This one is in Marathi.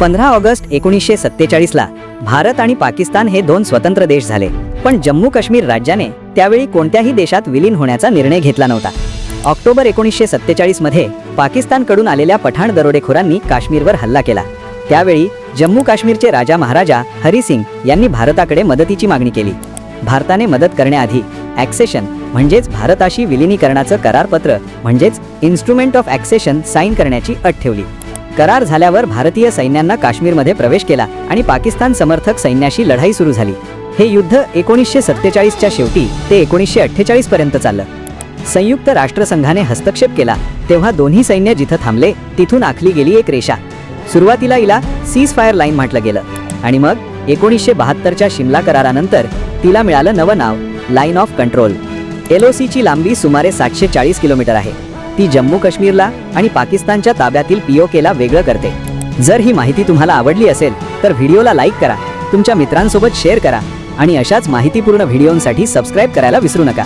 पंधरा ऑगस्ट एकोणीसशे सत्तेचाळीसला भारत आणि पाकिस्तान हे दोन स्वतंत्र देश झाले. पण जम्मू काश्मीर राज्याने त्यावेळी कोणत्याही देशात विलीन होण्याचा निर्णय घेतला नव्हता. ऑक्टोबर एकोणीसशे सत्तेचाळीसमध्ये पाकिस्तानकडून आलेल्या पठाण दरोडेखोरांनी काश्मीरवर हल्ला केला. त्यावेळी जम्मू काश्मीरचे राजा महाराजा हरिसिंग यांनी भारताकडे मदतीची मागणी केली. भारताने मदत करण्याआधी ॲक्सेशन म्हणजेच भारताशी विलिनीकरणाचं करारपत्र म्हणजेच इन्स्ट्रुमेंट ऑफ ॲक्सेशन साईन करण्याची अट ठेवली. करार झाल्यावर भारतीय सैन्यांना काश्मीरमध्ये प्रवेश केला आणि पाकिस्तान समर्थक सैन्याशी लढाई सुरू झाली. हे युद्ध एकोणीसशे सत्तेचाळीसच्या शेवटी ते एकोणीसशे अठ्ठेचाळीस पर्यंत चाललं. संयुक्त राष्ट्रसंघाने हस्तक्षेप केला. तेव्हा दोन्ही सैन्य जिथं थांबले तिथून आखली गेली एक रेषा. सुरुवातीला हिला सीज फायर लाईन म्हटलं गेलं. आणि मग एकोणीसशे बहात्तरच्या शिमला करारानंतर तिला मिळालं नवं नाव लाईन ऑफ कंट्रोल एलओसीची लांबी सुमारे सातशे चाळीस किलोमीटर आहे. ती जम्मू काश्मीरला आणि पाकिस्तानच्या ताब्यातील पीओकेला वेगळं करते. जर ही माहिती तुम्हाला आवडली असेल तर व्हिडिओला लाईक करा तुमच्या मित्रांसोबत शेअर करा आणि अशाच माहितीपूर्ण व्हिडिओंसाठी सबस्क्राईब करायला विसरू नका.